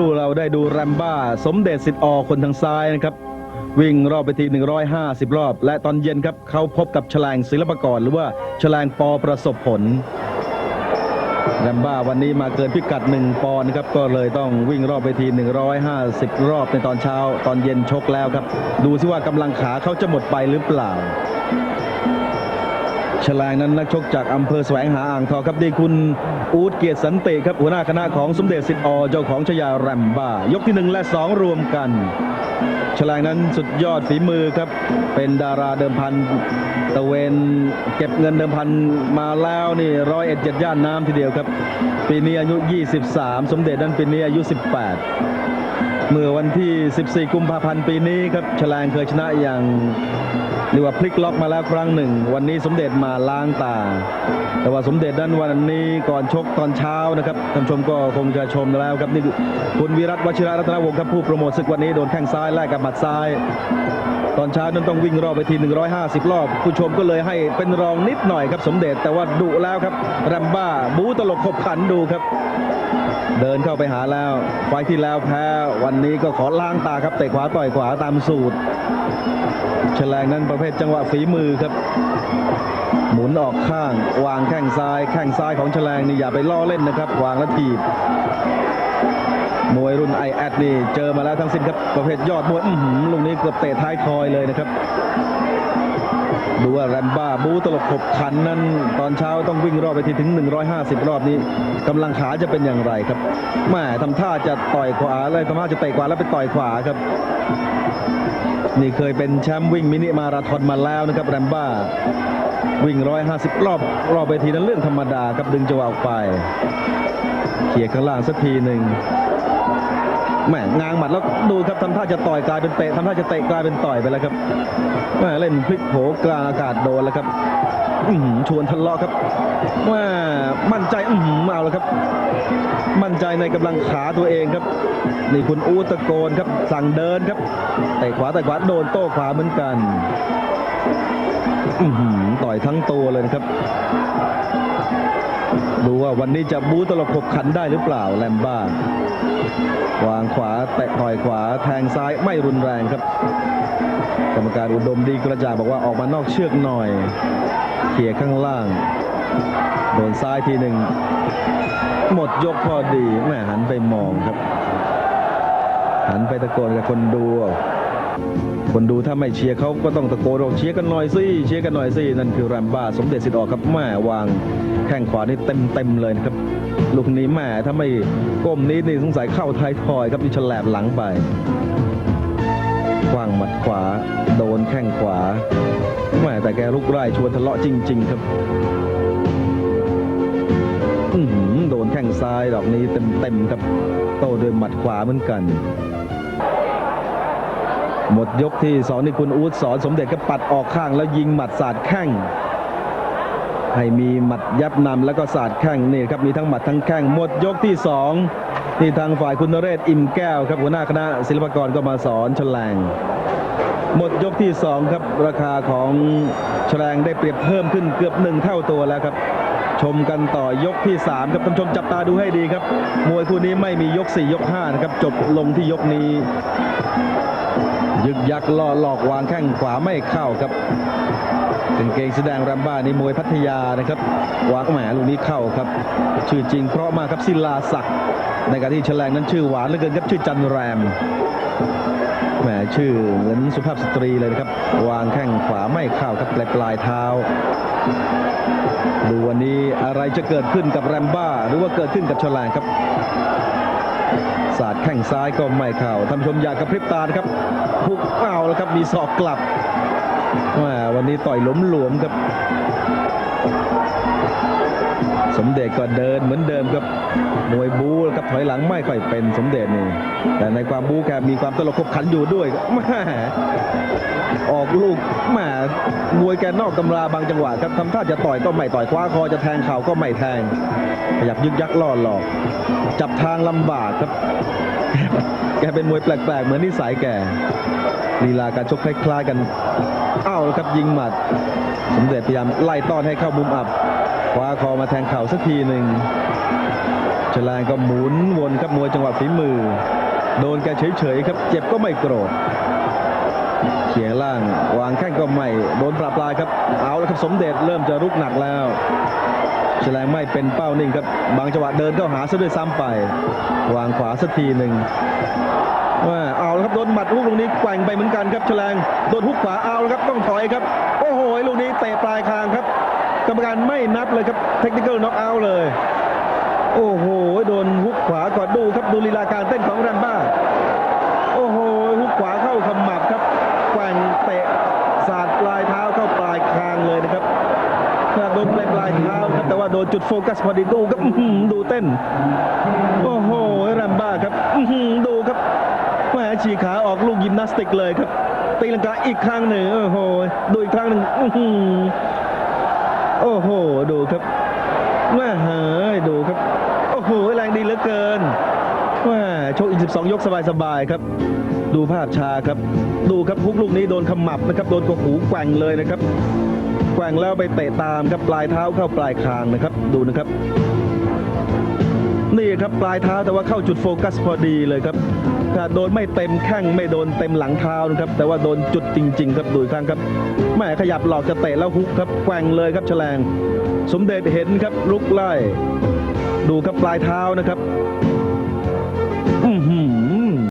ดูเราได้ดูแรมบ้า สมเด็จสิทธิ์อคนทางซ้ายนะครับ วิ่งรอบไปที 150 รอบ และตอนเย็นครับ เขาพบกับฉลางศิลปกร หรือว่าฉลางปอประสบผลแรมบ้าวันนี้มาเกินพิกัด 1 ปอนด์นะครับ ก็เลยต้องวิ่งรอบไปที 150 รอบในตอนเช้า ตอนเย็นชกแล้วครับ ดูซิว่ากำลังขาเขาจะหมดไปหรือเปล่า ฉลางนั้นนักชกจากอำเภอแสวงหาอ่างทองครับดีคุณอูดเกียรติสันติครับหัวหน้าคณะของสมเด็จสิทธิ์อเจ้าของชยาแรมบ้ายกที่หนึ่งและสองรวมกันฉลางนั้นสุดยอดฝีมือครับ เป็นดาราเดิมพันตะเวนเก็บเงินเดิมพันมาแล้วนี่ร้อยเอ็ดเจ็ดย่านน้ำทีเดียวครับ ปีนี้อายุ 23 สมเด็จนั้นปีนี้อายุ 18 เมื่อวันที่ 14 กุมภาพันธ์ปีนี้ครับฉลางเคยชนะอย่างเรียกว่าพลิกล็อกมาแล้วครั้งหนึ่ง วันนี้สมเด็จมาล้างตา แต่ว่าสมเด็จนั้นวันนี้ก่อนชกตอนเช้านะครับท่านชมก็คงจะชมแล้วครับนี่คุณวิรัตวชิระรัตนวงศ์ครับผู้โปรโมทศึกวันนี้โดนแข้งซ้ายแลกกับหมัดซ้าย ตอนเช้านั้นต้องวิ่งรอบไปที 150 รอบ ผู้ชมก็เลยให้เป็นรองนิดหน่อยครับสมเด็จ แต่ว่าดุแล้วครับแรมบ้าบูตลกขบขันดูครับ เดินเข้าไปหาแล้วไฟที่แล้วแพ้วันนี้ก็ขอล้างตาครับเตะขวาต่อยขวาตามสูตรฉลงนั้นประเภทจังหวะฝีมือครับ หมุนออกข้าง วางแข้งซ้าย แข้งซ้ายของฉลงนี่อย่าไปล่อเล่นนะครับ วางแล้วถีบมวยรุ่นไอแอดนี่เจอมาแล้วทั้งสิ้นครับประเภทยอดมวยลูกนี้เกือบเตะท้ายทอยเลยนะครับ ดูว่าแรมบ้าบูตลกขบขันนั้น ตอนเช้าต้องวิ่งรอบไปทีถึง 150 รอบนี้กำลังขาจะเป็นอย่างไรครับแม่ทำท่าจะต่อยขวาเลยทำท่าจะเตะขวาแล้วไปต่อยขวาครับ นี่เคยเป็นแชมป์วิ่งมินิมาราธอนมาแล้วนะครับแรมบ้าวิ่ง 150 รอบรอบไปทีนั้นเรื่องธรรมดาครับดึงจังหวะออกไปเขี่ยข้างล่างสักทีหนึ่ง แหม่งางหมัดแล้วดูครับทำท่าจะต่อยกลายเป็นเตะทำท่าจะเตะกลายเป็นต่อยไปแล้วครับแหม่เล่นพลิกโผกลางอากาศโดนแล้วครับชวนทะเลาะครับแหม่มั่นใจอื้อหือเอาแล้วครับ มั่นใจในกำลังขาตัวเองครับ นี่คุณอูตะโกนครับสั่งเดินครับเตะขวาแต่ขวาโดนโต้ขวาเหมือนกัน ต่อยทั้งตัวเลยนะครับ ดูว่าวันนี้จะบูตลบขบขันได้หรือเปล่าแลมบ้าวางขวาแตะต่อยขวาแทงซ้ายไม่รุนแรงครับ กรรมการอุดมดีกระจ่างบอกว่าออกมานอกเชือกหน่อยเขี่ยข้างล่าง โดนซ้ายทีหนึ่ง หมดยกพอดีแม่หันไปมองครับ หันไปตะโกนกับคนดู คนดูถ้าไม่เชียร์เขาก็ต้องตะโกนบอกเชียร์กันหน่อยสิเชียร์กันหน่อยสินั่นคือแรมบ้าสมเด็จสิทธิ์ออกครับแม่วางแข้งขวานี่เต็มเต็มเลยนะครับลูกนี้แม่ถ้าไม่ก้มนี้นี่สงสัยเข้าท้ายทอยครับนี่ฉลบหลังไปขวางหมัดขวา โดนแข้งขวาแม่แต่แกลุกไล่ชวนทะเลาะจริง ๆ ครับอื้อหือโดนแข้งซ้ายดอกนี้เต็มๆครับโตด้วยหมัดขวาเหมือนกัน หมดยกที่สองนี่คุณอู๊ดสอนสมเด็จก็ปัดออกข้างแล้วยิงหมัดสาดแข้งให้มีหมัดยับนำแล้วก็สาดแข้งนี่ครับมีทั้งหมัดทั้งแข้งหมดยกที่สองที่ทางฝ่ายคุณนเรศอิ่มแก้วครับหัวหน้าคณะศิลปกรก็มาสอนฉลงหมดยกที่สองครับราคาของฉลงได้เปรียบเพิ่มขึ้นเกือบหนึ่งเท่าตัวแล้วครับชมกันต่อยกที่ 3 ครับท่านชมจับตาดูให้ดีครับ มวยคู่นี้ไม่มียก 4 ยก5นะครับ จบลงที่ยกนี้ ยึกยักล่อหลอกวางแข้งขวาไม่เข้าครับกางเกงแสดงรัมบ้านี่มวยพัทยานะครับวางแหมลูกนี้เข้าครับ ชื่อจริงเพราะมากครับศิลาศักดิ์ในการที่แฉลงนั้นชื่อหวานเหลือเกินครับชื่อจันแรมแหมชื่อเหมือนสุภาพสตรีเลยนะครับ วางแข้งขวาไม่เข้าครับปลายปลายเท้าดูวันนี้อะไรจะเกิดขึ้นกับแรมบ้า หรือว่าเกิดขึ้นกับชลางครับ สาดแข้งซ้ายก็ไม่เข้าท่านชมอยากกระพริบตาครับพุกเอาแล้วครับมีศอกกลับวันนี้ต่อยหล้มหลวมครับ สมเด็จก็เดินเหมือนเดิมครับมวยบู๊ครับถอยหลังไม่ค่อยเป็นสมเด็จนี่แต่ในความบู๊แกมีความตลกขบขันอยู่ด้วยแม่ออกลูกแม่มวยแกนอกตำราบางจังหวะครับทำท่าจะต่อยก็ไม่ต่อยคว้าคอจะแทงเข่าก็ไม่แทงขยับยึกยักล่อหลอก จับทางลำบากครับ แกเป็นมวยแปลกๆ เหมือนนิสัยแกลีลาการชกคล้ายๆกัน อ้าวครับยิงหมัด สมเด็จพยายามไล่ต้อนให้เข้ามุมอับ ว้าคอมาแทงเข่าสักทีหนึ่งฉลางก็หมุนวนครับมวยจังหวะฝีมือ โดนแกเฉยๆครับ เจ็บก็ไม่โกรธเขียงล่างวางแข้งก็ไม่โดนปราบปลายครับเอาแล้วครับสมเด็จเริ่มจะรุกหนักแล้วฉลางไม่เป็นเป้านิ่งครับบางจังหวะเดินเข้าหาซะด้วยซ้ำไป วางขวาสักทีหนึ่งว่าเอาแล้วครับโดนหมัดลูกตรงนี้แกว่งไปเหมือนกันครับฉลางโดนฮุกขวาเอาแล้วครับต้องถอยครับ โอ้โหลูกนี้เตะปลายคางครับ กรรมการไม่นับเลยครับเทคนิคอลน็อกเอาท์เลย โอ้โห โดนฮุกขวาก่อนดูครับดูลีลาการเต้นของแรมบ้า โอ้โหฮุกขวาเข้าขมับครับแกว่งเตะสาดปลายเท้าเข้าปลายคางเลยนะครับขาดโดนปลายปลายเท้าครับแต่ว่าโดนจุดโฟกัสพอดีดูครับดูเต้น โอ้โหแรมบ้าครับดูครับแหมฉีขาออกลูกยิมนาสติกเลยครับตีลังกาอีกครั้งหนึ่งโอ้โหดูอีกครั้งหนึ่ง โอ้โห ดูครับแม่เฮ้ยดูครับ โอ้โห แรงดีเหลือเกินแม่โชคอีก 12 ยกสบายๆครับ ดูภาพชาครับ ดูครับพุกลูกนี้โดนขมับนะครับ โดนกระหูแกว่งเลยนะครับ แกว่งแล้วไปเตะตามครับ ปลายเท้าเข้าปลายคางนะครับ ดูนะครับ นี่ครับปลายเท้าแต่ว่าเข้าจุดโฟกัสพอดีเลยครับ โดนไม่เต็มแข้งไม่โดนเต็มหลังเท้านะครับ แต่ว่าโดนจุดจริง ๆ ครับดูอีกครั้งครับแม่ขยับหลอกจะเตะแล้วฮุกครับแกว่งเลยครับแฉลง สมเด็จเห็นครับลุกไล่ ดูครับปลายเท้านะครับ